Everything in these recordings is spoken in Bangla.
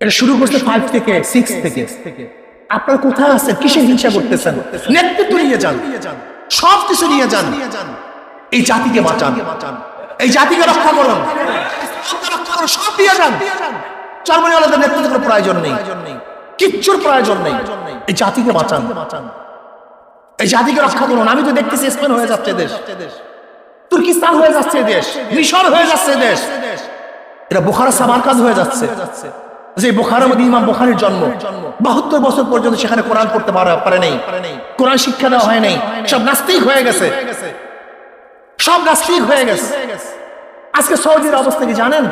এটা শুরু করছে ফাইভ থেকে সিক্স থেকে। আপনার কোথায় আছে কিসে হিংসা করতেছেন? নেতৃত্ব নিয়ে যান। সব কিছু নিয়ে যান। এই জাতিকে বাঁচান। এই জাতিকে রক্ষা করুন। সব দিয়ে যান। জার্মানিওয়ালাদের নেতৃত্ব কোনো প্রয়োজন নেই। কিচ্ছুর প্রয়োজন নেই। এই জাতিকে বাঁচান। এই জাতিকে রক্ষা করুন। আমি তো দেখতেছি স্পেন হয়ে যাচ্ছে দেশ। তুর্কিস্তান হয়ে যাচ্ছে দেশ। মিশর হয়ে যাচ্ছে দেশ। এটা বোখারা সামারকাজ হয়ে যাচ্ছে। যে বোখারের মধ্যে ইমাম বোখারির জন্ম, বাহাত্তর বছর পর্যন্ত সেখানে কোরআন পড়তে পারে নাই। কোরআন শিক্ষা দেওয়া হয় নাই। সব নাস্তিক হয়ে গেছে। সব নাস্তিক হয়ে গেছে। আজকে সৌদির অবস্থা কি জানেন?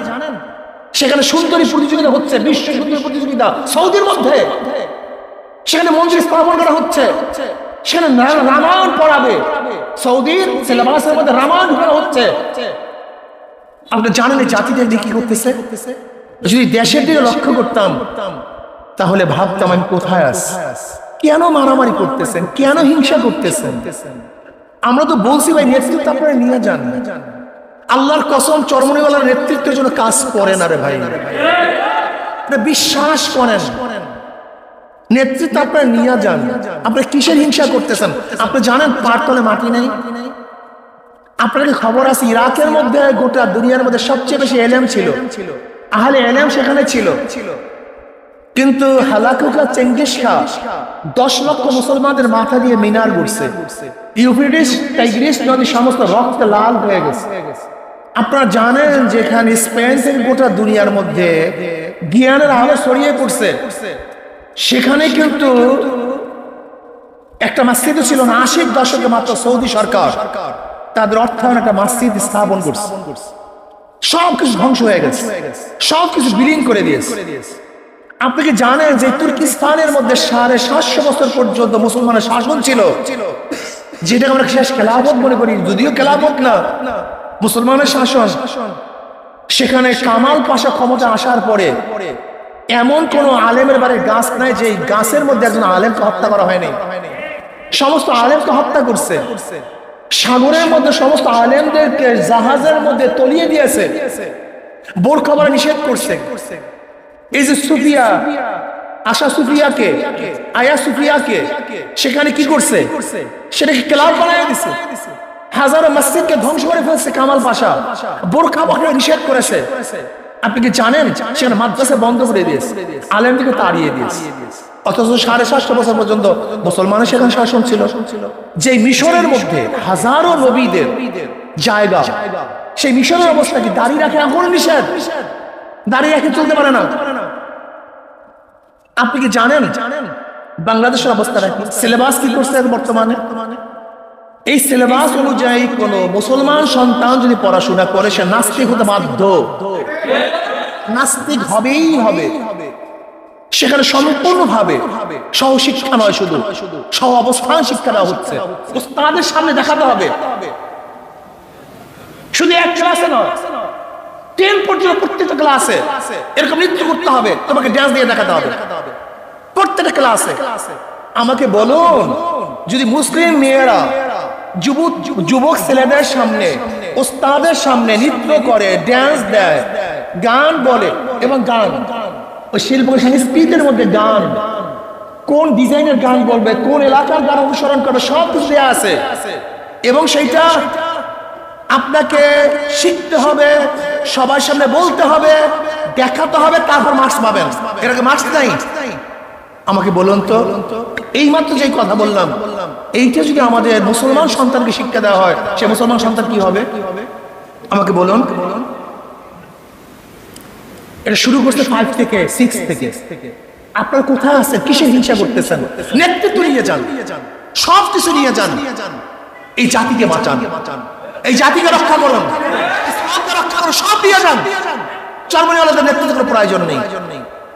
সেখানে সুন্দরী প্রতিযোগিতা হচ্ছে, বিশ্ব সুন্দরী প্রতিযোগিতা সৌদির মধ্যে। সেখানে মন্দির স্থাপন করা হচ্ছে। সেখানে রামায়ণ পড়াবে। সৌদির সিলেবাসের মধ্যে রামায়ণ করা হচ্ছে। আপনি জানেন জাতিদের কি করতেছে? যদি দেশের দিকে লক্ষ্য করতাম, তাহলে ভাবতাম আমি কোথায় আছি? কেন মারামারি করতেছেন? কেন হিংসা করতেছেন? আমরা তো বলছি ভাই, নেতৃত্ব আপনারা নিয়ে যান। আল্লাহর কসম, চরমনিওয়ালার নেতৃত্বের জন্য কাজ করে না রে ভাই। বিশ্বাস করেন। নেতৃত্ব আপনারা নিয়ে যান। আপনি কিসের হিংসা করতেছেন? আপনি জানেন পারতলে মাটি নেই? আপনার খবর আছে, ইরাকের মধ্যে গোটা দুনিয়ার মধ্যে সবচেয়ে বেশি এলেম ছিল। আহলে এলেম সেখানে ছিল। কিন্তু হালাকুকা চেঙ্গিস খা, দশ লক্ষ মুসলমানদের মাথা দিয়ে মিনার ঘুরছে। ইউফ্রিডিস টাইগ্রিস নদী সমস্ত রক্ত লাল হয়ে গেছে। আপনারা জানেন যে এখানে স্পেন থেকে গোটা দুনিয়ার মধ্যে জ্ঞানের আলো ছড়িয়ে পড়ছে। সেখানে কিন্তু একটা মসজিদও ছিল না, আশির দশকে মাত্র সৌদি সরকার। তাদের অর্থায়ন একটা মসজিদ স্থাপন করছে। সব কিছু ধ্বংস হয়ে গেছে। সব কিছু বিলীন করে দিয়েছে। আপনি কি জানেন যে তুর্কিস্তানের মধ্যে সাড়ে সাতশো বছর পর্যন্ত মুসলমানের শাসন ছিল যেটা আমরা শেষ খেলাফত মনে করি, যদিও খেলাফত না, মুসলমানের শাসন। সেখানে কামাল পাশা ক্ষমতা আসার পরে এমন কোন আলেমের বাড়ির গাছ নাই যে গাছের মধ্যে একজন আলেমকে হত্যা করা হয়নি। সমস্ত আলেমকে হত্যা করছে। সাগরের মধ্যে সমস্ত আলেমদেরকে জাহাজের মধ্যে তলিয়ে দিয়েছে। বোরখা পরা নিষেধ করছে। এই যে সুফিয়া, আশা সুফিয়াকে, আয়া সুফিয়াকে, সেখানে কি করছে? সেটাকে ক্লাব বানায় দিছে। হাজারো মসজিদকে ধ্বংস করে ফেলছে কামাল পাশা। বোরখা পরা নিষেধ করেছে। আপনি কি জানেন? সেখানে মাদ্রাসা বন্ধ করে দিয়েছে। আলেমদিকে তাড়িয়ে দিয়েছে। অথচ সাড়ে সাতশো বছর পর্যন্ত মুসলমানের সেখানে শাসন ছিল। যে মিশরের মধ্যে হাজারো নবীদের জায়গা, সেই মিশরের অবস্থা কি দাঁড়িয়ে রাখে এখন নিষেধ? দাঁড়িয়ে রাখে চলতে পারে না। আপনি কি জানেন বাংলাদেশের অবস্থাটা কি সিলেবাস কি করছে বর্তমানে? এই সিলেবাস অনুযায়ী কোন মুসলমান সন্তান যদি পড়াশোনা করে, সে নাস্তিক হতে বাধ্য। নাস্তিক হবেই হবে। সেখানে সম্পূর্ণভাবে সহশিক্ষা নয় শুধু সহ অবস্থান শিক্ষা দেওয়া হচ্ছে। তাদের সামনে দেখাতে হবে। শুধু এক ক্লাসে নয়, টেন পর্যন্ত প্রত্যেকটা ক্লাসে এরকম নৃত্য করতে হবে, তোমাকে ড্যান্স দিয়ে দেখাতে হবে। প্রত্যেকটা ক্লাসে। আমাকে বলুন, যদি মুসলিম মেয়েরা যুবক যুবক ছেলেদের সামনে ওস্তাদের সামনে নৃত্য করে ড্যান্স দেয়, গান বলে এবং গান ওই শিল্প সংস্কৃতির মধ্যে গান। কোন ডিজাইনের গান বলবে, কোন এলাকার গান অনুসরণ করবে সব কিছু দেয়া আছে। এবং সেইটা আপনাকে শিখতে হবে, সবার সামনে বলতে হবে, দেখাতে হবে, তারপর মার্কস পাবেন। এটাকে মার্কস নাই? আমাকে বলুন তো। এই মাত্র যে কথা বললাম, এইটা যদি আমাদের মুসলমান সন্তানকে শিক্ষা দেওয়া হয়, সে মুসলমান সন্তান কি হবে? আমাকে বলুন বলুন। এটা শুরু করছে ফাইভ থেকে সিক্স থেকে। আপনার কোথায় আছে কিসের হিংসা করতেছেন? নেতৃত্ব নিয়ে যান। সব কিছু নিয়ে যান। এই জাতিকে বাঁচান। এই জাতিকে রক্ষা করুন। রক্ষা করুন। সব দিয়ে যান। জার্মানিওয়ালাদের নেতৃত্ব কোনো প্রয়োজন নেই।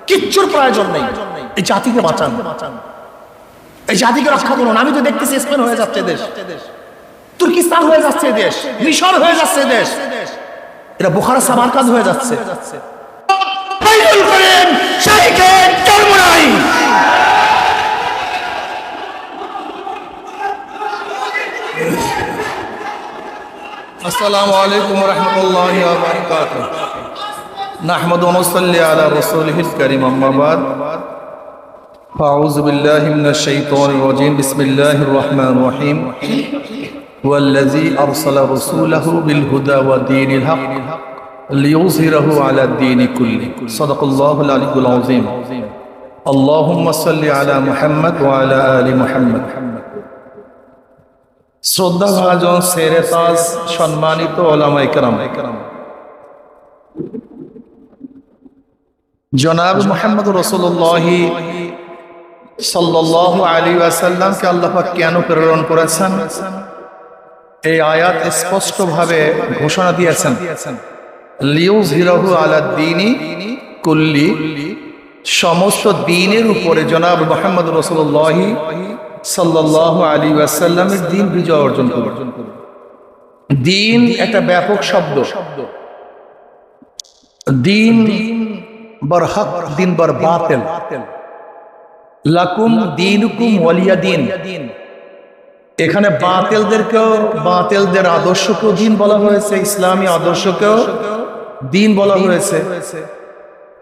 কিচ্ছুর প্রয়োজন নেই। এই জাতিকে বাঁচান। এই জাতিকে রক্ষা করুন। আমি তো দেখতেছি স্পেন হয়ে যাচ্ছে দেশ। তুর্কিস্তান হয়ে যাচ্ছে দেশ। মিশর হয়ে যাচ্ছে দেশ। এটা বোখারা সামারকাজ হয়ে যাচ্ছে। বাইবেল করেন শাহীকে জন্ম নাই আসসালামু আলাইকুম রহমতুল্লাহ বারকাত نحمد ونصلي على رسوله الكريم أما بعد فأعوذ بالله من الشيطان الرجيم بسم الله الرحمن الرحيم والذي أرسل رسوله بالهدى ودين الحق ليظهره على الدين كله صدق الله العلي العظيم اللهم صل على محمد وعلى آل محمد শ্রদ্ধা ভাজন সেরে তাজ সম্মানিত ওলামাই কেরাম জনাব মোহাম্মদ রসুল্লাহ সাল্লাহ আলী আসাল্লামকে আল্লাহ পাক কেন প্রেরণ করেছেন এই আয়াত স্পষ্টভাবে ঘোষণা দিয়েছেন হিরাহু আলা দিনী কুল্লি, সমস্ত দিনের উপরে জনাব মোহাম্মদ রসুল্লাহ সাল্লাহ আলী আসাল্লামের দিন বিজয় অর্জন করবে দিন একটা ব্যাপক শব্দ। দিন দিন বর বাতিল। লাকুম দিন। এখানে বাতেলদেরকেও বাতেলদের আদর্শকেও দিন বলা হয়েছে, ইসলামী আদর্শকেও দিন বলা হয়েছে।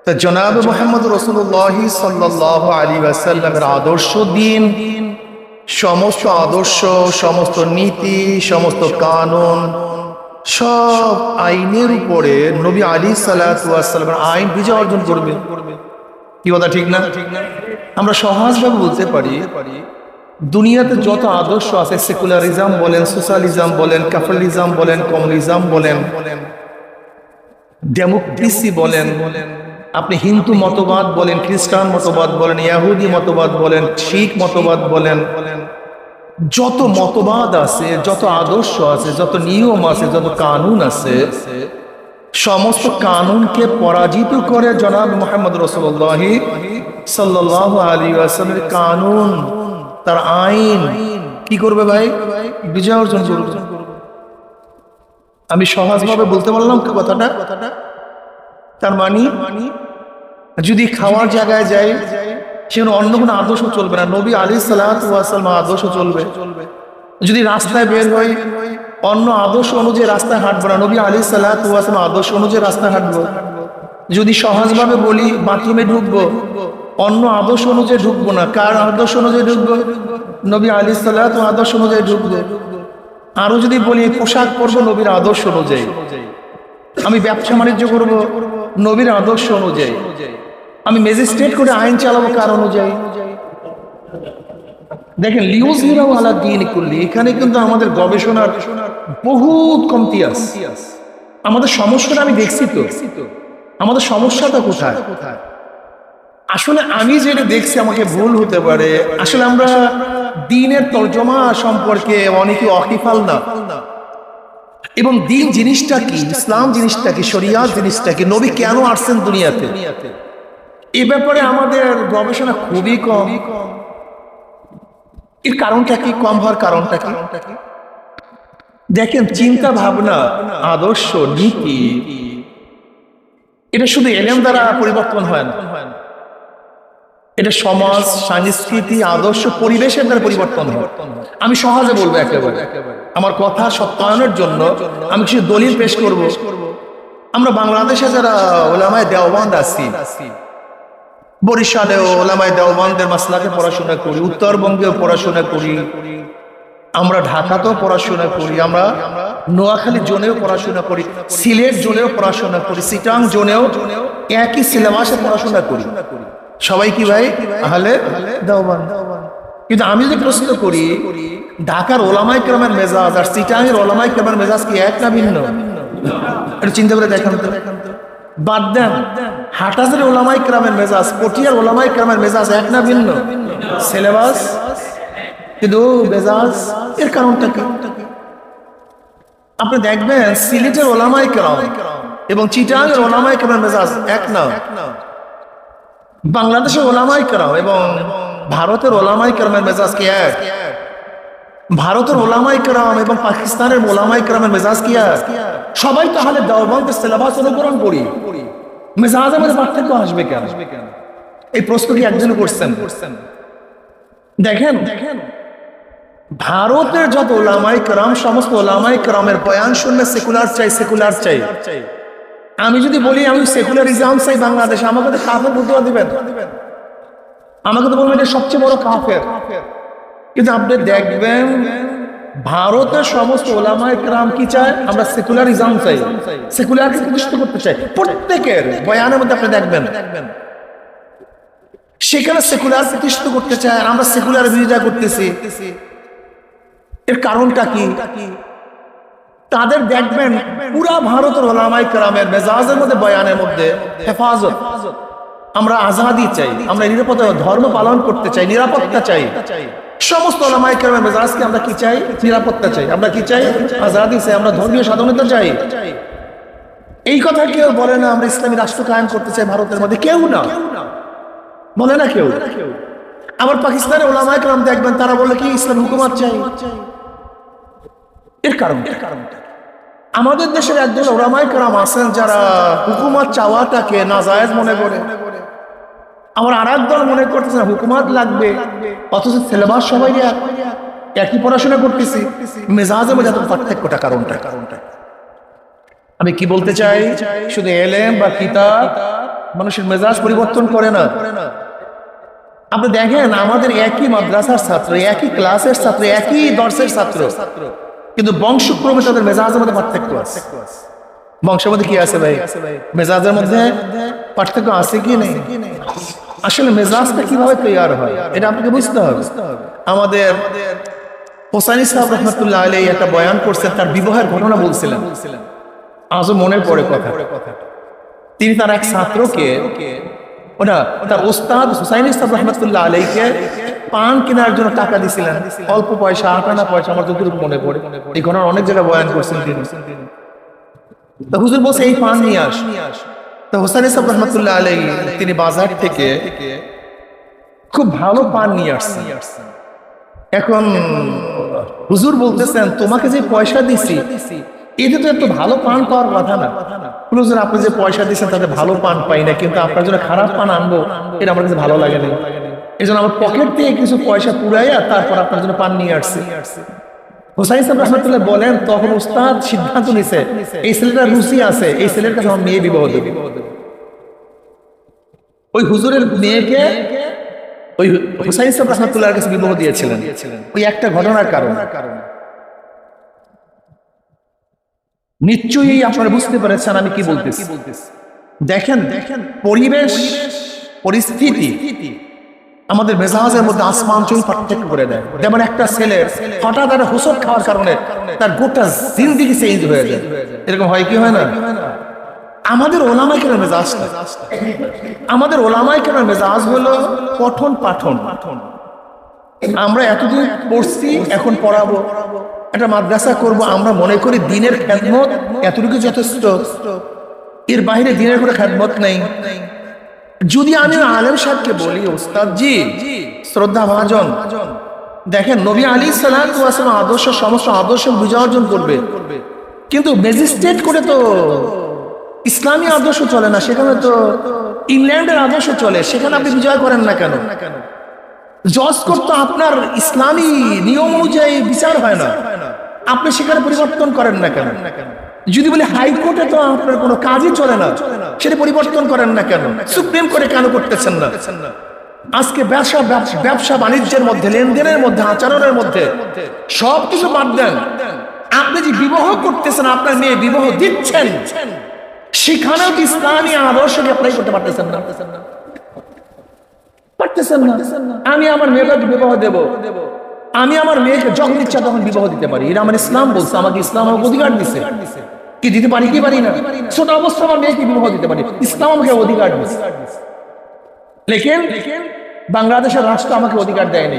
তা জনাব মোহাম্মদ রসুল্লাহ সাল্লাহ আলী আসাল্লামের আদর্শ দিন সমস্ত আদর্শ সমস্ত নীতি সমস্ত কানুন সব আইনের উপরে নবী আলী সাল্লামের আইন বিজয় অর্জন করবে। কি কথা ঠিক না? আমরা সহজভাবে বলতে পারি দুনিয়াতে যত আদর্শ আছে সেকুলারিজম বলেন সোশ্যালিজম বলেন ক্যাপিটালিজম বলেন কমিউনিজম বলেন ডেমোক্রেসি বলেন, আপনি হিন্দু মতবাদ বলেন, খ্রিস্টান মতবাদ বলেন, ইয়াহুদি মতবাদ বলেন, শিখ মতবাদ বলেন, যত মতবাদ আছে, যত আদর্শ আছে, যত নিয়ম আছে, যত কানুন আছে, সমস্ত কানুনকে পরাজিত করে জনাব মোহাম্মদ রসুল্লাহ সাল্লাহ আলী আসলামের কানুন, তার আইন, কি করবে ভাই? বিজয় অর্জন করবে। আমি সহজভাবে বলতে পারলাম কি কথাটা? তার মানে যদি খাওয়ার জায়গায় যাই, সেখানে অন্য কোনো আদর্শ চলবে না। নবী আলী সাল্লাম আদর্শ চলবে। যদি রাস্তায় বের হই, অন্য আদর্শ অনুযায়ী রাস্তায় হাঁটবো না। নবী আলী সাল্লাম আদর্শ অনুযায়ী রাস্তায় হাঁটবো। যদি সহজভাবে বলি, বাথরুমে ঢুকবো, অন্য আদর্শ অনুযায়ী ঢুকবো না। কার আদর্শ অনুযায়ী ঢুকবো? নবী আলী সাল্লাম আদর্শ অনুযায়ী ঢুকবো। আরও যদি বলি, পোশাক পরবো নবীর আদর্শ অনুযায়ী। আমি ব্যবসা বাণিজ্য করব নবীর আদর্শ অনুযায়ী। আমি ম্যাজিস্ট্রেট করে আইন চালাবো কার অনুযায়ী। দেখেন লিউজ হিরাও আলা দিন করলি এখানে কিন্তু আমাদের গবেষণার বহুত কমতি আছে। আমাদের সমস্যাটা আমি দেখছি তো। আমাদের সমস্যাটা কোথায়? আসলে আমি যেটা দেখছি, আমাকে ভুল হতে পারে। আসলে আমরা দিনের তর্জমা সম্পর্কে অনেকে অকিফাল না। এবং দিন জিনিসটা কি, ইসলাম জিনিসটা কি, শরিয়াত জিনিসটা কি, নবী কেন আসছেন দুনিয়াতে? এ ব্যাপারে আমাদের গবেষণা খুবই কম। এর কারণটা কি, কম হওয়ার কারণটা কি? দেখেন, চিন্তা ভাবনা, আদর্শ, নীতি, এটা শুধু এলেম দ্বারা পরিবর্তন হয় না। এটা সমাজ, সংস্কৃতি, আদর্শ, পরিবেশের দ্বারা পরিবর্তন হয়। আমি সহজে বলব একেবারে। আমার কথা সত্যায়নের জন্য আমি কিছু দলিল পেশ করব। আমরা বাংলাদেশে যারা ওলামায় দেওবান আছি বরিশালে ওলামায় দেওবানদের মাসলাকে পড়াশোনা করি, উত্তরবঙ্গেও পড়াশোনা করি, আমরা ঢাকাতেও পড়াশোনা করি, আমরা নোয়াখালী জোনেও পড়াশোনা করি, সিলেট জোনেও পড়াশোনা করি, সিটাং জোনেও একই সিলেবাসে পড়াশোনা করি। সবাই কি ভাই? তাহলে কিন্তু আমি যদি প্রশ্ন করি, ঢাকার ওলামাই ক্রমের মেজাজ আর সিটাংয়ের ওলামাই ক্রমের মেজাজ কি এক না ভিন্ন? একটু চিন্তা করে দেখান তো। বাদ দেন, হাটাজের ওলামাই ক্রামের মেজাজ, পটিয়ার ওলামাই ক্রামের মেজাজ এক না ভিন্ন? সিলেবাস? কিন্তু মেজাজ, এর কারণটা কি? আপনি দেখবেন সিলেটের ওলামাই ক্রাম এবং চিটাঙের ওলামাই ক্রামের মেজাজ এক না। বাংলাদেশের ওলামাই ক্রাম এবং ভারতের ওলামাই ক্রামের মেজাজ কি এক? ভারতের ওলামাই ক্রাম এবং পাকিস্তানের ওলামাই ক্রামের মেজাজ কি এক? সবাই তাহলে দেওবন্দের সিলেবাস অনুকরণ করি। মেজাজের মধ্যে পার্থক্য আসবে কেন? এই প্রশ্ন কি একজন করছেন? দেখেন দেখেন, ভারতের যত ওলামাই ক্রাম, সমস্ত ওলামাই ক্রামের বয়ান শুনলে সেকুলার চাই সেকুলার চাই। আমি যদি বলি আমি সেকুলারিজম চাই বাংলাদেশে, আমাকে তো কাফের বুঝতে দিবেন আমাকে তো বলবেন এটা সবচেয়ে বড় কাফের। কিন্তু আপনি দেখবেন ভারতের সমস্ত ওলামায় ক্রাম কি চায়? আমরা সেকুলারিজম চাই। সেকুলারকে প্রতিষ্ঠিত করতে চাই। প্রত্যেকের বয়ানের মধ্যে আপনি দেখবেন। সেখানে সেকুলার প্রতিষ্ঠিত করতে চায়। আমরা সেকুলার বিরোধিতা করতেছি। এর কারণটা কি? তাদের দেখবেন পুরা ভারতের ওলামাই কারামের মেজাজের মধ্যে বয়ানের মধ্যে হেফাজত। আমরা আজাদি চাই আমরা নিরাপত্তা ধর্ম পালন করতে চাই নিরাপত্তা চাই। সমস্ত ওলামাই কারামের মেজাজকে আমরা কি চাই? নিরাপত্তা চাই। আমরা কি চাই? আজাদি চাই আমরা ধর্মীয় স্বাধীনতা চাই। এই কথা কেউ বলে না আমরা ইসলামী রাষ্ট্র কায়েম করতে চাই ভারতের মধ্যে। কেউ না। বলে না কেউ। আবার পাকিস্তানের ওলামাই কালাম দেখবেন তারা বলে কি ইসলাম হুকুমাত চাই। এর কারণ এর কারণটা। আমাদের দেশের একজন ওলামাই কালাম আছেন যারা হুকুমাত চাওয়াটাকে নাজায়েজ মনে করে। আমার আর দল মনে করতেছে হুকুমাত লাগবে, অথচ সিলেবাস সবাই এক। একই পড়াশোনা করতেছি, মেজাজে এত পার্থক্যটা কারণটা। কারণটা আমি কি বলতে চাই? শুধু এলেম বা কিতাব মানুষের মেজাজ পরিবর্তন করে না। আপনি দেখেন আমাদের একই মাদ্রাসার ছাত্র, একই ক্লাসের ছাত্র, একই দর্শের ছাত্র ছাত্র। কিন্তু বংশক্রমে তাদের মেজাজের মধ্যে পার্থক্য আছে। বংশের মধ্যে কি আছে ভাই? মেজাজের মধ্যে পার্থক্য আছে কি নেই? আসলে মেজাজটা কীভাবে তৈরি হয়, এটা আপনাকে বুঝতে হবে। আমাদের হোসাইনি সাহেব রহমতুল্লাহ আলী একটা বয়ান করছেন, তার বিবাহের ঘটনা বলছিলেন। আজও মনে পড়ে কথা তিনি তার এক ছাত্রকে, ওটা তার ওস্তাদ হুসাইন ইসলাম রহমতুল্লাহ আলাইকে পান কেনার জন্য টাকা দিছিলেন। অল্প পয়সা আট আনা পয়সা আমার যতটুকু মনে পড়ে। এই ঘটনা অনেক জায়গায় বয়ান করছেন তিনি। তো হুজুর বলছে, এই পান নিয়ে আস। তো হুসাইন ইসলাম রহমতুল্লাহ আলাই তিনি বাজার থেকে খুব ভালো পান নিয়ে আসছেন। এখন হুজুর বলতেছেন, তোমাকে যে পয়সা দিছি, এতে তো একটু ভালো পান পাওয়ার কথা না। হুজুর, আপনি যে পয়সা দিচ্ছেন তাতে ভালো পান পাই না, কিন্তু আপনার জন্য খারাপ পান আনব, এটা আমার কাছে ভালো লাগে না এই জন্য আমার পকেট থেকে কিছু পয়সা পুরাইয়া তারপর আপনার জন্য পান নিয়ে আসছি। হোসাইন সাহেব রহমতুল্লাহ বলেন, তখন উস্তাদ সিদ্ধান্ত নিছে, এই ছেলেটা রুচি আছে, এই ছেলের কাছে আমার মেয়ে বিবাহ দেবে। ওই হুজুরের মেয়েকে ওই হুসাইন সাহেব রহমতুল্লাহর কাছে বিবাহ দিয়েছিলেন। ওই একটা ঘটনার কারণে। নিশ্চয়ই আপনারা বুঝতে পেরেছেন আমি কি বলতেছি। দেখেন দেখেন, পরিবেশ, পরিস্থিতি আমাদের মেজাজের মধ্যে আসমান চুল পার্থক্য করে দেয়। যেমন একটা ছেলে হঠাৎ একটা হোসট খাওয়ার কারণে তার গোটা জিন্দিগি চেঞ্জ হয়ে যায়। এরকম হয় কি হয় না? আমাদের ওলামাই কেন মেজাজ আমাদের ওলামাই কেন মেজাজ হলো পঠন পাঠন। আমরা এতদিন পড়ছি, এখন পড়াবো। একটা মাদ্রাসা করব, আমরা মনে করি দিনের খেদমত এতটুকু যথেষ্ট। এর বাইরে দিনের কোনো খেদমত নেই। যদি আমি আলেম সাহেবকে বলি ওস্তাদ জি শ্রদ্ধা ভাজন দেখেন, নবী আলী সালাম আদর্শ, সমস্ত আদর্শ বিজয় অর্জন করবে। কিন্তু ম্যাজিস্ট্রেট করে তো ইসলামী আদর্শ চলে না, সেখানে তো ইংল্যান্ডের আদর্শ চলে, সেখানে আপনি বিজয় করেন না কেন? জজ করতো আপনার ইসলামী নিয়ম অনুযায়ী বিচার হয় না। আপনি সেখানে পরিবর্তন করেন না কেন? যদি বলে হাইকোর্টে তো আপনার কোনো কাজই চলে না। সেটা পরিবর্তন করেন না কেন? সুপ্রিম কোর্টে কেন করতেছেন না? আজকে ব্যবসা, ব্যবসা- বাণিজ্যের মধ্যে, লেনদেনের মধ্যে, আচরণের মধ্যে সব কিছু বাদ দেন। আপনি যে বিবাহ করতেছেন, আপনার মেয়ে বিবাহ দিচ্ছেন, সেখানেও কি ইসলামী আদর্শকে অ্যাপ্লাই করতে পারতেছেন না? পারতেছেন না। আমি আমার মেয়েকে বিবাহ দেব। আমি আমার মেয়েকে যখন ইচ্ছা তখন বিবাহ দিতে পারি। এটা আমার ইসলাম বলছে, আমাকে ইসলাম আমাকে অধিকার দিছে। কি দিতে পারি, কি পারি না? ছোট অবস্থা আমার মেয়েকে বিবাহ দিতে পারি। ইসলাম আমাকে অধিকার লেকিন বাংলাদেশের রাষ্ট্র আমাকে অধিকার দেয়নি।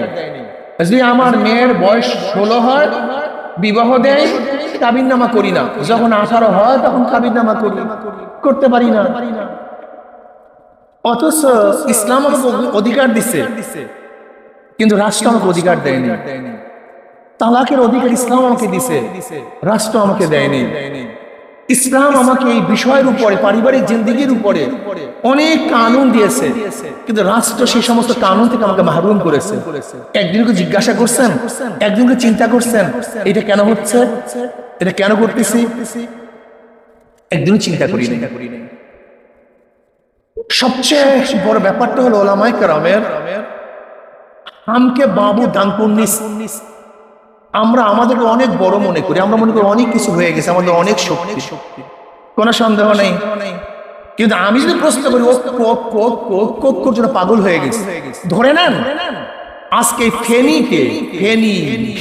যদি আমার মেয়ের বয়স ষোলো হয়, বিবাহ দেয় কাবিন নামা করি না। যখন আঠারো হয়, তখন কাবিন নামা করি। করতে পারি না। অথচ ইসলাম অধিকার দিছে। কিন্তু রাষ্ট্র আমাকে অধিকার দেয়নি। তালাকের অধিকার ইসলাম আমাকে দিছে। রাষ্ট্র আমাকে দেয়নি। ইসলাম আমাকে এই বিষয়ের উপরে, পারিবারিক জিন্দিগির উপরে অনেক কানুন দিয়েছে। কিন্তু রাষ্ট্র সেই সমস্ত কানুন থেকে আমাকে মাহরুম করেছে। একদিনকে জিজ্ঞাসা করছেন একদিনকে চিন্তা করছেন, এটা কেন হচ্ছে? এটা কেন করতেছি? একদিনও চিন্তা করি সবচেয়ে বড় ব্যাপারটা হলো ওলামাই কারামের আমকে বাবু দানপুন্নিস আমরা আমাদেরকে অনেক বড় মনে করি, আমরা মনে করি অনেক কিছু হয়ে গেছে, আমাদের অনেক শক্তি। কোনো সন্দেহ নেই। কিন্তু আমি যদি প্রশ্ন করি পাগল হয়ে গেছে, ধরে নেন, আজকে ফেনীতে, ফেনী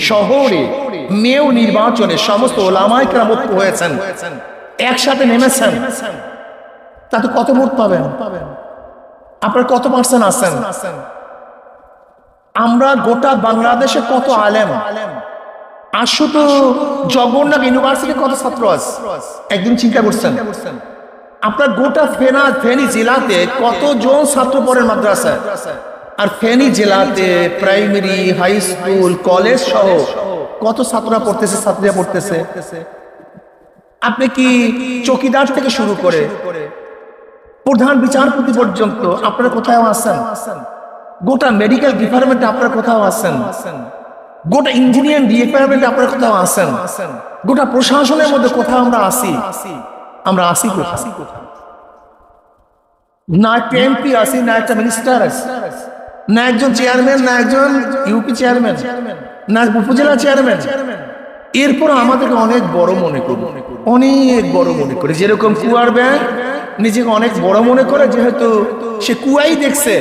শহরে মেয় নির্বাচনে সমস্ত ওলামাই কেরাম ঐক্য হয়েছেন, একসাথে নেমেছেন, তাতে কত ভোট পাবেন? আপনার কত পার্সেন্ট আছেন? আমরা গোটা বাংলাদেশে কত আলেম আলেম? আর তো জগন্নাথ ইউনিভার্সিটি কত ছাত্র আছে? একদিন চিন্তা করছেন। আপনার গোটা ফেনা ফেনী জেলাতে কতজন ছাত্র পড়েন মাদ্রাসায়? আর ফেনী জেলাতে প্রাইমারি হাই স্কুল কলেজ সহ কত ছাত্ররা পড়তেছে ছাত্রীরা পড়তেছে? আপনি কি চকিদার থেকে শুরু করে প্রধান বিচারপতি পর্যন্ত আপনারা কোথাও আছেন? গোটা মেডিকেল ডিপার্টমেন্টে আপনারা কোথাও আছেন? গোটা ইঞ্জিনিয়ারিং ডিপার্টমেন্টে আপনারা কোথাও আছেন? গোটা প্রশাসনের মধ্যে কোথাও আমরা আসি আমরা আসি কোথাও না একটা এমপি আসি না একটা মিনিস্টার আছে। না একজন চেয়ারম্যান না একজন ইউপি চেয়ারম্যান না উপজেলা চেয়ারম্যান এরপর আমাদেরকে অনেক বড় মনে করি। অনেক বড় মনে করে। যেরকম কুয়ার ব্যাংক নিজেকে অনেক বড় মনে করে, যেহেতু সে কুয়াই দেখছে,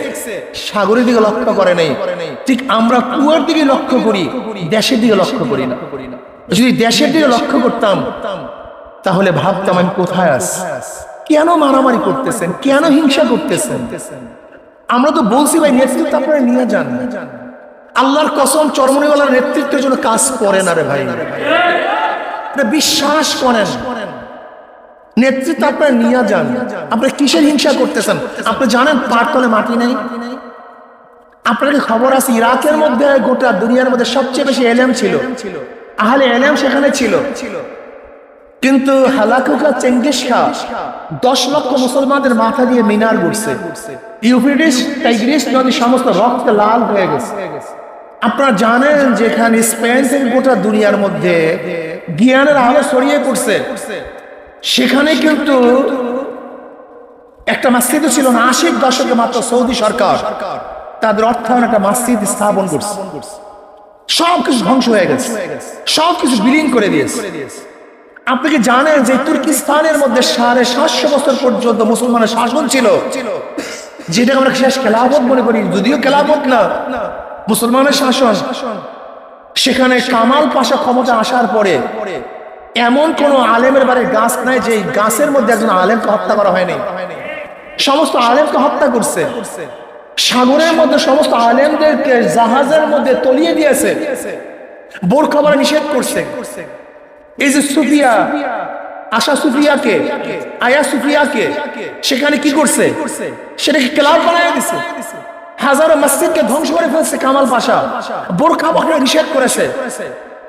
সাগরের দিকে লক্ষ্য করে নাই। ঠিক আমরা কুয়ার দিকে লক্ষ্য করি, দেশের দিকে লক্ষ্য করি না। যদি দেশের দিকে লক্ষ্য করতাম, তাহলে ভাবতাম আমি কোথায় আছি? কেন মারামারি করতেছেন? কেন হিংসা করতেছেন? আমরা তো বলছি ভাই, নেতৃত্ব আপনারা নিয়ে যান। আল্লাহর কসম চরমনিওয়ালার নেতৃত্বের জন্য কাজ করে না রে ভাই। বিশ্বাস করেন। নেতৃত্ব আপনারা নিয়ে যান। আপনি কিসের হিংসা করতেছেন? আপনি জানেন পাটতলে মাটি নেই? আপনার খবর আছে? ইরাকের মধ্যে গোটা দুনিয়ার মধ্যে সবচেয়ে বেশি এলেম ছিল। আহলে এলেম সেখানে ছিল। কিন্তু হালাকুকা চেঙ্গিস খা দশ লক্ষ মুসলমানদের মাথা দিয়ে মিনার ঘুরছে। ইউফ্রিটিস টাইগ্রিস নদী সমস্ত রক্ত লাল হয়ে গেছে। আপনারা জানেন যেখানে স্পেন গোটা দুনিয়ার মধ্যে জ্ঞানের আলো ছড়িয়ে পড়ছে। সেখানে কিন্তু একটা মসজিদ ছিল না আশির দশকে মাত্র সৌদি সরকার। তাদের অর্থায়ন একটা মসজিদ স্থাপন করছে। সব কিছু ধ্বংস হয়ে গেছে। সব কিছু বিলীন করে দিয়েছে। আপনি কি জানেন যে তুর্কিস্তানের মধ্যে সাড়ে সাতশো বছর পর্যন্ত মুসলমানের শাসন ছিল? যেটা আমরা শেষ খেলাফত মনে করি, যদিও খেলাফত না, মুসলমানের শাসন। সেখানে কামাল পাশা ক্ষমতা আসার পরে এমন কোন আলেমের বাড়ি গাছ নাই যে গাছের মধ্যে একজন আলেমকে হত্যা করা হয়নি। সমস্ত আলেমকে হত্যা করছে। সাগরের মধ্যে সমস্ত আলেমদেরকে জাহাজের মধ্যে তলিয়ে দিয়েছে। নিষেধ করছে। এই যে সুফিয়া, আশা সুফিয়াকে, আয়া সুফিয়াকে, সেখানে কি করছে? সেটাকে ক্লাব বানায় দিছে। হাজারো মসজিদকে ধ্বংস করে ফেলছে কামাল পাশা। বোরখা নিষেধ করেছে।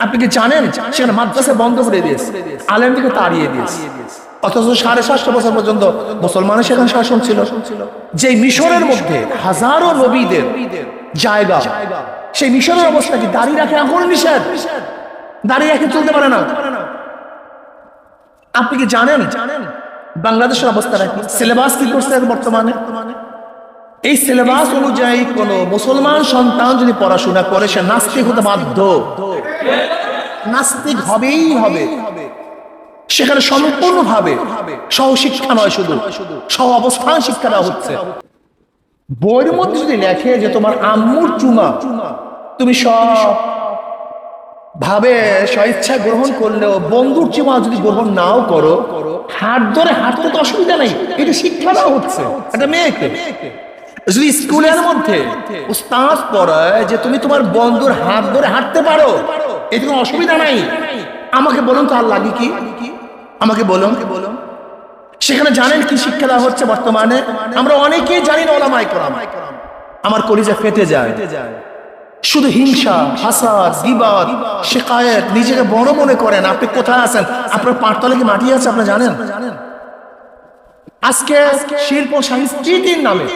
আপনি কি জানেন? সেখানে মাদ্রাসা বন্ধ করে দিয়েছে। আলেমদিকে তাড়িয়ে দিয়েছে। অথচ সাড়ে সাতশো বছর পর্যন্ত মুসলমানের সেখানে শাসন ছিল। যে মিশরের মধ্যে হাজারো নবীদের জায়গা, সেই মিশরের অবস্থা কি দাঁড়িয়ে রাখে এখন নিষেধ। দাঁড়িয়ে রেখে চলতে পারে না। আপনি কি জানেন? জানেন বাংলাদেশের অবস্থা সিলেবাস কি করছে বর্তমানে? এই সিলেবাস অনুযায়ী কোন মুসলমান সন্তান যদি পড়াশোনা করে, সে নাস্তিক হতে বাধ্য। নাস্তিক হবেই হবে। সেখানে সম্পূর্ণভাবে সহশিক্ষা নয় শুধু, সহ অবস্থান শিক্ষা দেওয়া হচ্ছে। বইয়ের মধ্যে যদি লেখে যে তোমার আম্মুর চুমা, তুমি সব ভাবে স্বেচ্ছা গ্রহণ করলেও বন্ধুর চুমা যদি গ্রহণ নাও করো, হাত ধরে হাঁটতে তো অসুবিধা নেই, এটা শিক্ষা দেওয়া হচ্ছে। একটা মেয়েকে। যদি স্কুলের মধ্যে উস্তাদ পড়ায় যে তুমি তোমার বন্ধুর হাত ধরে হাঁটতে পারো, এতে কোনো অসুবিধা নাই। আমাকে বলুন তো আর লাগে কি? আমাকে বলুন। সেখানে জানেন কি শিক্ষা দেওয়া হচ্ছে বর্তমানে? আমরা অনেকেই জানি না ওলামাই করাম। আমার কলিজা ফেটে যায়। শুধু হিংসা, হাসাদ বিবাদ শেখায়ত নিজেকে বড় মনে করেন। আপনি কোথায় আছেন? আপনার পাঁচতলে কি মাটি আছে আপনি জানেন? আজকে শিল্প সংস্কৃতির নামে।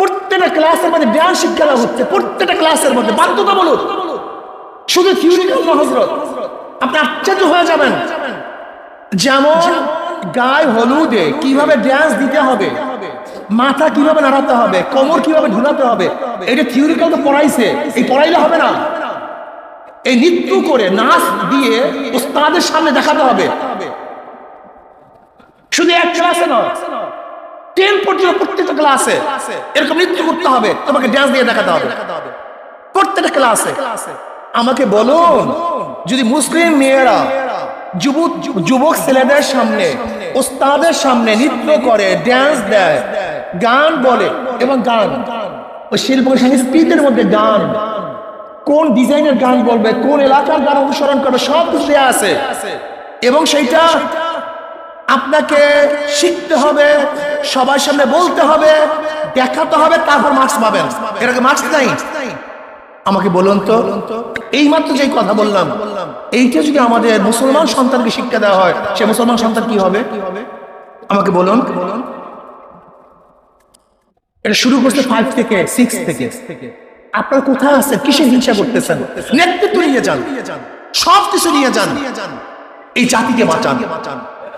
প্রত্যেকটা ক্লাসের মধ্যে জ্ঞান শিক্ষা হচ্ছে, প্রত্যেকটা ক্লাসের মধ্যে। বাধ্যতামূলক শুধু থিওরিক্যাল হজরত আপনি আশ্চর্য হয়ে যাবেন। যেমন গায়ে হলুদে কীভাবে ড্যান্স দিতে হবে, মাথা কীভাবে নাড়াতে হবে, কোমর কীভাবে ঢুলাতে হবে এটা থিওরিক্যাল তো পড়াইছে, এই পড়াইলে হবে না। এই নৃত্য করে নাচ দিয়ে ওস্তাদের সামনে দেখাতে হবে। শুধু এক ক্লাসে নয় টেন পর্যন্ত প্রত্যেকটা ক্লাসে এরকম নৃত্য করতে হবে, তোমাকে ড্যান্স দিয়ে দেখাতে হবে। প্রত্যেকটা ক্লাসে। আমাকে বলুন, যদি মুসলিম মেয়েরা যুবক যুবক ছেলেদের সামনে, ওস্তাদের সামনে নৃত্য করে ড্যান্স দেয়, গান বলে এবং গান, ওই শিল্প সংস্কৃতির মধ্যে গান, কোন ডিজাইনের গান বলবে, কোন এলাকার গান অনুসরণ করবে, সব কিছু আছে। এবং সেইটা আপনাকে শিখতে হবে, সবার সামনে বলতে হবে, দেখাতে হবে, তারপর মার্কস পাবেন। এটাকে মার্কস নাই? আমাকে বলুন তো এই মাত্র যে কথা বললাম, এইটা যদি আমাদের মুসলমান সন্তানকে শিক্ষা দেওয়া হয়, সে মুসলমান সন্তান কি হবে? আমাকে বলুন। বলুন এটা শুরু করছে ফাইভ থেকে সিক্স থেকে। আপনার কোথায় আছে কিসে হিংসা করতেছেন? নেতৃত্ব নিয়ে যান। সব কিছু নিয়ে যান। এই জাতিকে বাঁচান।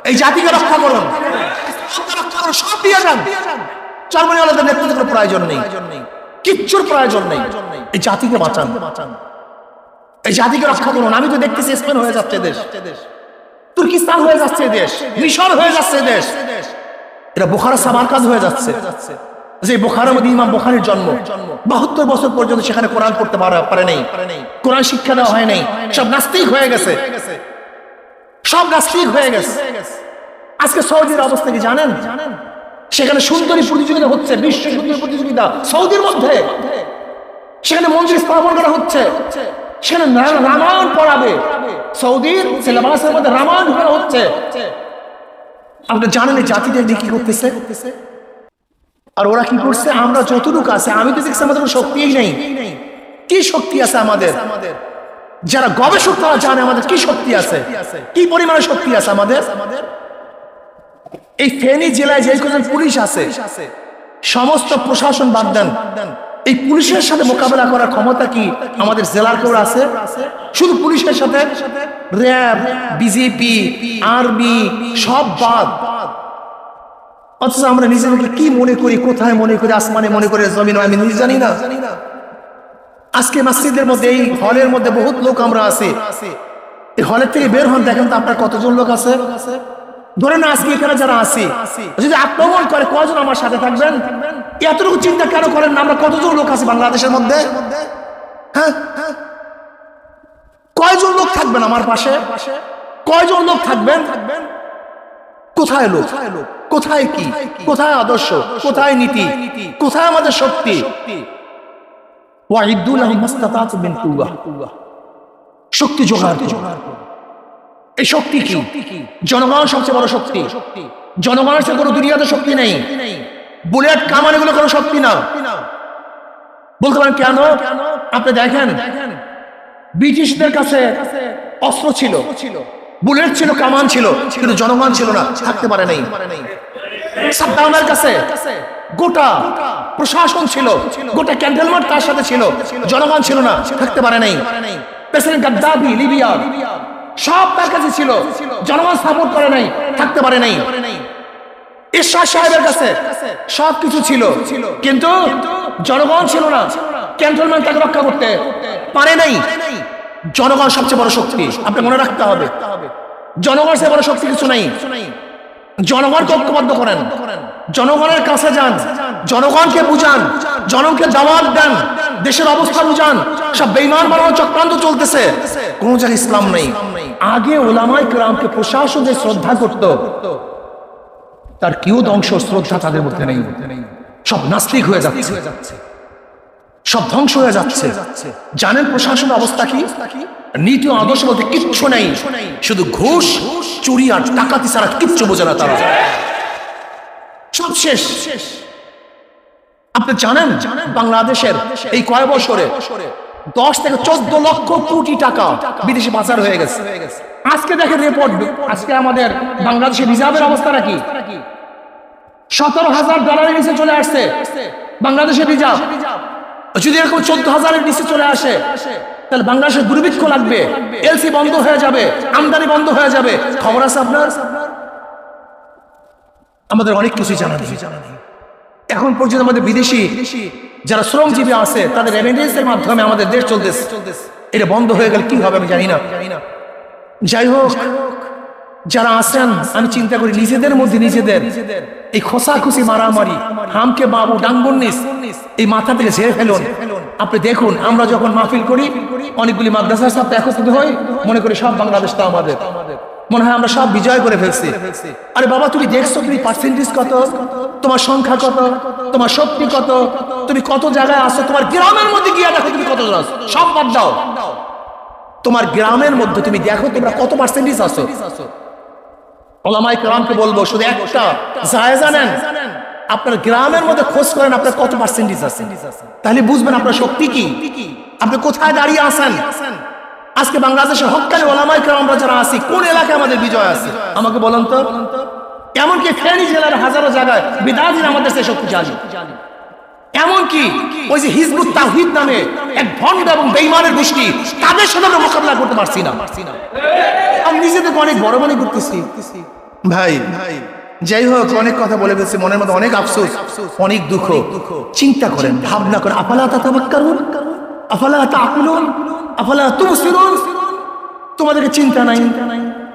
এই জাতিকে রক্ষা করুন। সব দিয়ে যান। প্রয়োজন নেই। কিচ্ছুর প্রয়োজন নেই। এই জাতিকে বাঁচান। এই জাতিকে রক্ষা করুন। আমি তো দেখতেছি স্পেন হয়ে যাচ্ছে দেশ তুর্কিস্তান হয়ে যাচ্ছে দেশ মিশর হয়ে যাচ্ছে দেশ এটা বোখারা সামারকাজ হয়ে যাচ্ছে। যে বোখারের মধ্যে ইমাম বোখারির জন্ম। বাহাত্তর বছর পর্যন্ত সেখানে কোরআন পারা- পারে নেই। কোরআন শিক্ষা দেওয়া হয় নাই। সব নাস্তিক হয়ে গেছে। সব গাছ ঠিক হয়ে গেছে। আজকে সৌদির অবস্থা কি জানেন? সেখানে সুন্দরী প্রতিযোগিতা হচ্ছে, বিশ্ব সুন্দরী প্রতিযোগিতা সৌদির মধ্যে। সেখানে মন্দির স্থাপন করা হচ্ছে। সেখানে রামায়ণ পড়াবে। সৌদির সিলেবাসের মধ্যে রামায়ণ করা হচ্ছে। আপনি জানেন জাতিটা কি করতেছে? আর ওরা কি করছে? আমরা যতটুকু আছে, আমি তো দেখছি আমাদের শক্তিই নেই। কি শক্তি আছে আমাদের আমাদের? যারা গবেষক, তারা জানে আমাদের কি শক্তি আছে। কি পরিমাণে শক্তি আছে আমাদের? এই ফেনী জেলায় যে কজন পুলিশ আছে, সমস্ত প্রশাসন বাদ দেন। এই পুলিশের সাথে মোকাবেলা করার ক্ষমতা কি আমাদের জেলার কেউ আছে? শুধু পুলিশের সাথে? র্যাব, বিজেপি, আর্মি, সব বাদ। অথচ আমরা নিজেদেরকে কি মনে করি, কোথায় মনে করি, আসমানে মনে করি, জমিন, আমি নিজে জানি না। আজকে মসজিদের মধ্যে, এই হলের মধ্যে বহুত লোক আমরা আছি। এই হলের থেকে বের হন, দেখেন তো আপনার কতজন লোক আছে। ধরে না, আজকে এখানে যারা আছি, যদি আক্রমণ করে কয়জন আমার সাথে থাকবেন? এতটুকু চিন্তা কেন করেন না আমরা কতজন লোক আছি বাংলাদেশের মধ্যে? হ্যাঁ? কয়জন লোক থাকবেন আমার পাশে? কয়জন লোক থাকবেন? কোথায় লোক? কোথায় কি? কোথায় আদর্শ? কোথায় নীতি? কোথায় আমাদের শক্তি? শক্তি জোগাড় এই শক্তি কি? জনগণ সবচেয়ে বড় শক্তি। জনগণের চেয়ে কোনো দুনিয়াতে শক্তি নেই। বুলেট কামান এগুলো কোনো শক্তি না। বলতে পারেন কেন? আপনি দেখেন ব্রিটিশদের কাছে অস্ত্র ছিল। বুলেট ছিল কামান ছিল কিন্তু জনগণ ছিল না। থাকতে পারে নাই। সাদ্দামের কাছে গোটা প্রশাসন ছিল, গোটা ক্যান্ডেলমার্ট তার সাথে ছিল, জনগণ ছিল না, থাকতে পারে নাই। প্রেসিডেন্ট গাদ্দাফি, লিবিয়া, সব তার কাছে ছিল, জনগণ সাপোর্ট করে নাই, থাকতে পারে নাই। ঈশ্বর সাহেবের কাছে সব কিছু ছিল, কিন্তু জনগণ ছিল না, ক্যান্টনমেন্ট তাকে রক্ষা করতে পারে নাই। জনগণ সবচেয়ে বড় শক্তি, আপনি মনে রাখতে হবে, জনগণ সে বড় শক্তি কিছু নাই। জনগণকে ঐক্যবদ্ধ করেন। জনগণের কাছে যান। জনগণকে বুঝান। জনগণকে জবাব দেন। দেশের অবস্থা বুঝান। সব বেইমান বানানো চক্রান্ত চলতেছে। কোন জায়গায় ইসলাম নেই। আগে ওলামাই গ্রামকে প্রশাসন শ্রদ্ধা করত। তার কেউ ধ্বংস শ্রদ্ধা তাদের মধ্যে নেই। সব নাস্তিক হয়ে যাচ্ছে। সব ধ্বংস হয়ে যাচ্ছে। জানেন প্রশাসন অবস্থা কি? নীতি আদর্শ বলতে কিচ্ছু নেই। শুধু ঘুষ, চুরি আর টাকাতি ছাড়া কিচ্ছু বোঝে না তারা। সব শেষ। আপনি জানেন বাংলাদেশের এই কয় বছরে দশ থেকে চোদ্দ লক্ষ কোটি টাকা বিদেশি পাচার হয়ে গেছে। আজকে দেখেন রিপোর্ট আজকে আমাদের বাংলাদেশের রিজার্ভের অবস্থা কি সতেরো হাজার ডলারের নিচে চলে আসছে বাংলাদেশের রিজার্ভ। যদি এরকম চোদ্দ হাজারের নিচে চলে আসে, তাহলে বাংলাদেশের দুর্ভিক্ষ লাগবে, এলসি বন্ধ হয়ে যাবে, আমদানি বন্ধ হয়ে যাবে। খবর আছে আপনার? আমাদের অনেক কিছু জানা নেই। এখন পর্যন্ত আমাদের বিদেশি যারা শ্রমজীবী আছে, তাদের রেমিডেন্সের মাধ্যমে আমাদের দেশ চলতেছে। এটা বন্ধ হয়ে গেলে কি হবে আমি জানি না। যাই হোক, যারা আছেন, আমি চিন্তা করি নিজেদের মধ্যে নিজেদের এই খোসাখুসি মারামারি, হামকে বাবু ডাঙ্গুন্নিস এই মাথা থেকে ঝেড়ে ফেলুন। আপনি দেখুন, আমরা যখন মাহফিল করি, অনেকগুলি মাদ্রাসার সাথে একত্রিত হই, মনে করি সব বাংলাদেশটা আমাদের। মনে হয় আমরা সব বিজয় করে ফেলছি। আরে বাবা, তুমি দেখছ তুমি পার্সেন্টেজ কত? তোমার সংখ্যা কত? তোমার শক্তি কত? তুমি কত জায়গায় আছো? তোমার গ্রামের মধ্যে গিয়ে দেখো তুমি কত সব বাদ দাও। তোমার গ্রামের মধ্যে তুমি দেখো তোমরা কত পার্সেন্টেজ আছো। ওলামাই কালামকে বলব, শুধু একটা, জায়েজা নেন। আপনার গ্রামের মধ্যে খোঁজ করেন আপনার কত পার্সেন্টেজ আছে? তাহলে বুঝবেন আপনার শক্তি কি? আপনি কোথায় দাঁড়িয়ে আছেন? আজকে বাংলাদেশের হকানি ওলামাই কালামরা যারা আছি, কোন এলাকায় আমাদের বিজয় আছে? আমাকে বলুন তো। এমনকি ফেনী জেলার হাজারো জায়গায় বিদাদিন আমাদের সে শক্তিশালী এমনকি ওই যে হিজবুত তাহিদ নামে এক ভণ্ড এবং বেইমানের গোষ্ঠী, তাদের সাথে আমরা মোকাবিলা করতে পারছি না। আমি নিজেদেরকে অনেক বড় মনে করতেছি। ভাই ভাই যাই হোক অনেক কথা বলে ফেলছি মনের মধ্যে অনেক আফসোস অনেক দুঃখ। চিন্তা করেন ভাবনা করেন আফালা আফালা তাকুলুন আফালা তুবসিরুন? তোমাদেরকে চিন্তা নাই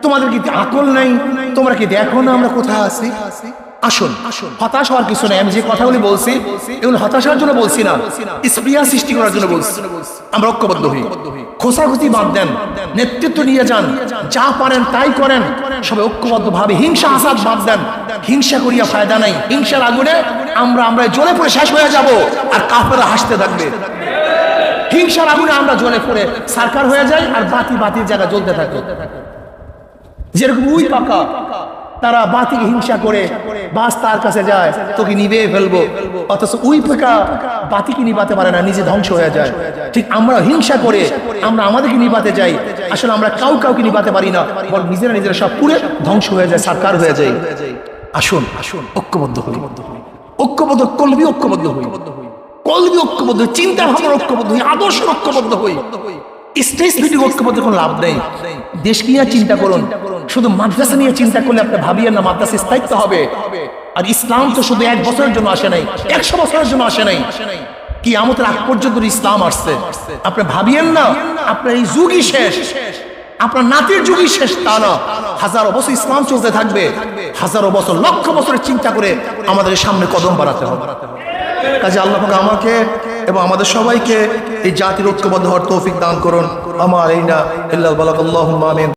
তোমাদের কি আকল নাই? তোমরা কি দেখো না আমরা কোথায় আছি? আসুন। হতাশ হওয়ার কিছু নেই। আমি যে কথাগুলি বলছি, এগুলো হতাশার জন্য বলছি না। স্প্রিয়া সৃষ্টি করার জন্য বলছি। আমরা ঐক্যবদ্ধ হই। খোসাখুসি বাদ দেন। নেতৃত্ব নিয়ে যান। যা পারেন তাই করেন। সবাই ঐক্যবদ্ধ ভাবে হিংসা, আসাদ বাদ দেন। হিংসা করিয়া ফায়দা নাই। হিংসার আগুনে আমরা আমরা জ্বলে পড়ে শেষ হয়ে যাব। আর কাপড়ে হাসতে থাকবে। হিংসার আগুনে আমরা জ্বলে পড়ে সারকার হয়ে যাই আর বাতি বাতির জায়গা জ্বলতে থাকে। যেরকম উই পাকা। তারা বাতিকে হিংসা করে বাস তার কাছে যায়, তোকে নিবে ফেলব। অথচ উই পাকা বাতিকে নিবাতে পারে না, নিজে ধ্বংস হয়ে যায়। ঠিক আমরা হিংসা করে আমরা আমাদেরকে নিবাতে যাই। আসলে আমরা কাউ কাউকে নিবাতে পারি না বল নিজেরা নিজেরা সব পুরে ধ্বংস হয়ে যায়, সারকার হয়ে যায়। আসুন আসুন, ঐক্যবদ্ধ হই। ঐক্যবদ্ধ কলবি ঐক্যবদ্ধ হই। কলবি ঐক্যবদ্ধ চিন্তা ভাবনার ঐক্যবদ্ধ হই আদর্শ ঐক্যবদ্ধ হই। স্টেজ মিটিং ঐক্যবদ্ধ কোনো লাভ নেই। দেশ নিয়ে চিন্তা করুন? শুধু মাদ্রাসা নিয়ে চিন্তা করলে আপনি ভাবিয়েন না মাদ্রাসা স্থায়িত্ব হবে। আর ইসলাম তো শুধু এক বছরের জন্য আসে নাই, একশো বছরের জন্য আসে নাই। কি আমাদের আগ পর্যন্ত ইসলাম আসছে, আপনি ভাবিয়েন না, আপনার এই যুগই শেষ। আপনার নাতির যুগই শেষ, তা না। হাজারো বছর ইসলাম চলতে থাকবে, হাজারো বছর, লক্ষ বছরের চিন্তা করে আমাদের সামনে কদম বাড়াতে হবে। কাজে আল্লাহ আমাকে এবং আমাদের সবাইকে এই জাতির ঐক্যবদ্ধ হওয়ার তৌফিক দান করুন। আমার এই না